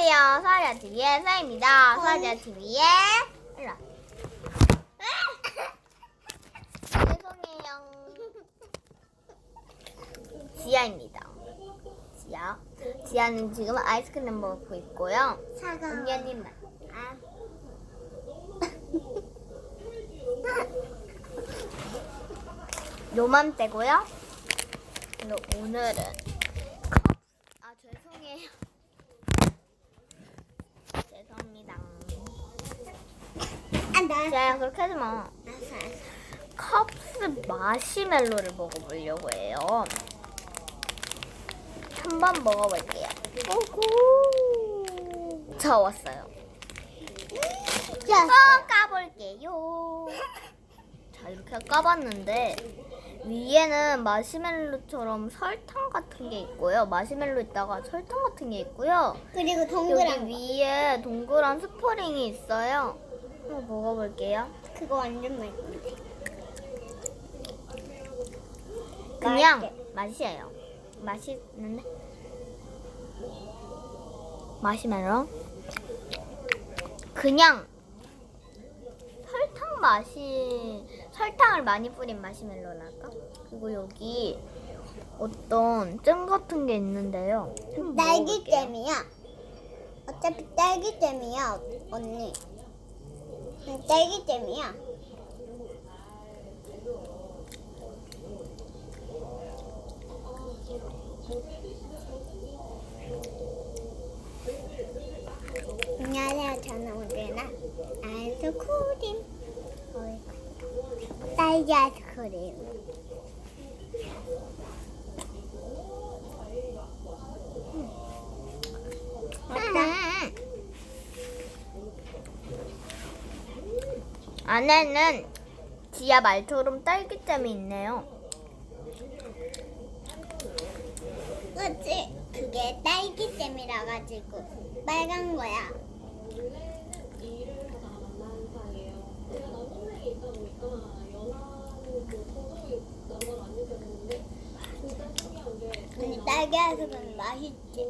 안녕하세요. 서아리아TV의 서입니다. 서아리아TV의 일로 와. 죄송해요. 지아입니다. 지아. 지아는 지금 아이스크림 먹고 있고요. 사과. 은현님만. 아. 요맘때고요. 오늘은 컵. 아 죄송해요. 죄송합니다. 지아야 그렇게 하지 마. 알았어, 알았어. 컵스 마시멜로를 먹어보려고 해요. 한번 먹어볼게요. 오고. 저 왔어요. 야, 까볼게요. 자 이렇게 까봤는데 위에는 마시멜로처럼 설탕 같은 게 있고요. 마시멜로 있다가 설탕 같은 게 있고요. 그리고 여기 동그란 거. 위에 동그란 스프링이 있어요. 한번 먹어볼게요. 그거 완전 맛있는데. 그냥 맛있게. 맛이에요. 맛있는데 마시멜로 그냥 설탕 맛이 설탕을 많이 뿌린 마시멜로랄까? 그리고 여기 어떤 잼 같은 게 있는데요. 딸기잼이야. 어차피 딸기잼이야, 언니. 응, 딸기잼이야. 안녕하세요. 저는 오늘은 아이스크림. 딸기 아이스크림. 음. 안에는 지아 말처럼 딸기잼이 있네요. 그치? 그게 딸기잼이라 가지고 빨간 거야. 아니 딸기 아이스크림 맛있지?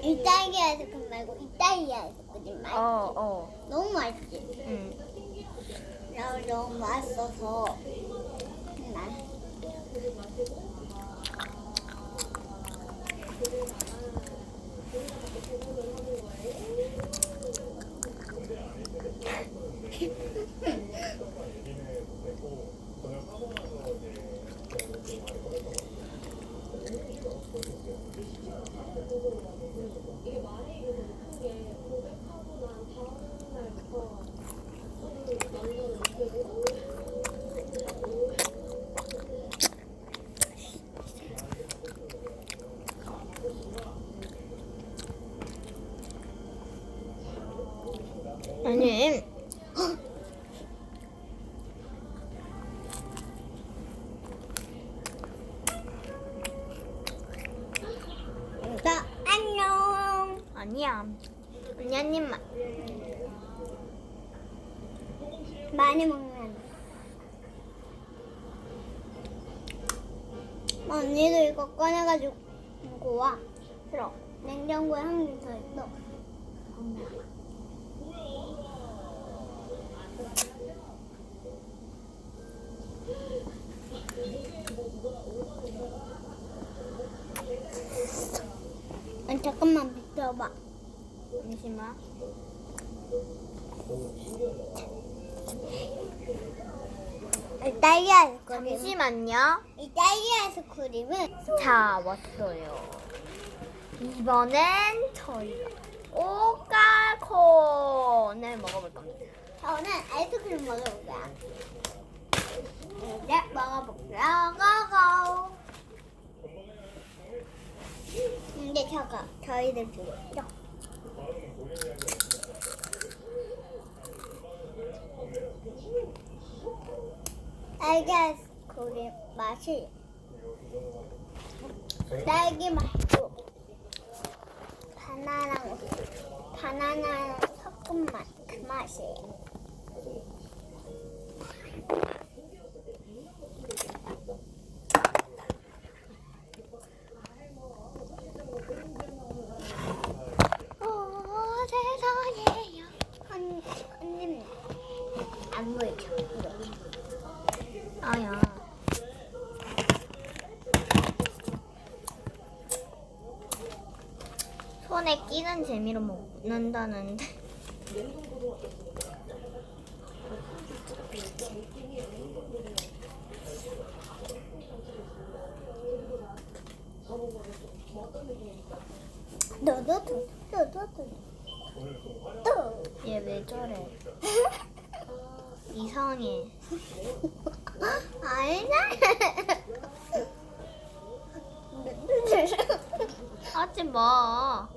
이 딸기 아이스크림 말고 이 딸기 아이스크림 맛있지? 어, 어. 너무 맛있지? 음. 나 너무 맛있어서 난 아니, 나 안녕. 아니야. 언니 한 입만. 많이 먹는. 언니도 이거 꺼내가지고 와. 싫어. 냉장고에 한 개 더 있어. 아니, 잠깐만 비켜봐. 잠시만. 이 딸기 아이스크림. 잠시만요. 이 딸기 아이스크림은 자, 왔어요. 이번엔 저희가 오 깔콘을 먹어볼 겁니다. 저는 아이스크림 거야. 이제 먹어볼게요. 고고. 근데 저거 저희들. 딸기 아이스크림 맛이 딸기 맛이고 바나나랑 바나나랑 섞은 맛 그 맛이에요. 손에 끼는 재미로 먹는다는데. 너너도 너너도 또얘왜 저래? 이상해. 알나? 하지 마.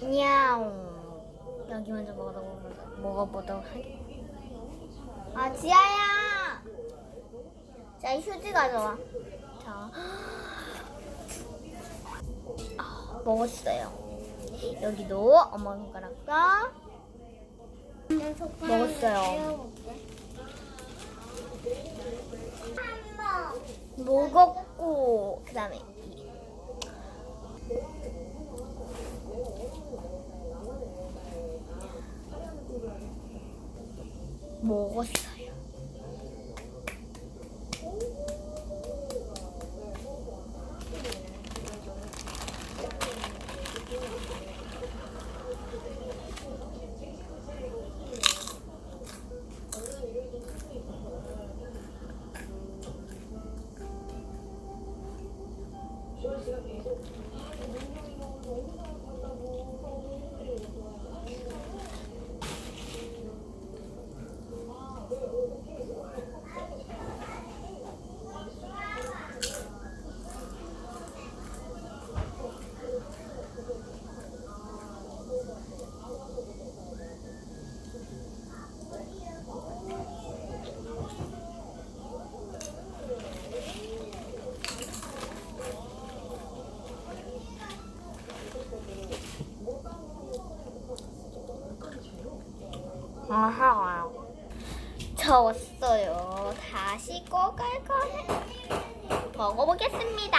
냐옹. 여기 먼저 먹어보도록, 먹어보도록. 아, 지아야! 자, 휴지 가져와. 자. 아, 먹었어요. 여기도 엄마 손가락과 먹었어요. 먹었고, 그 다음에 먹었어요. 아하. 저었어요. 다시 꺼갈 거네. 먹어보겠습니다.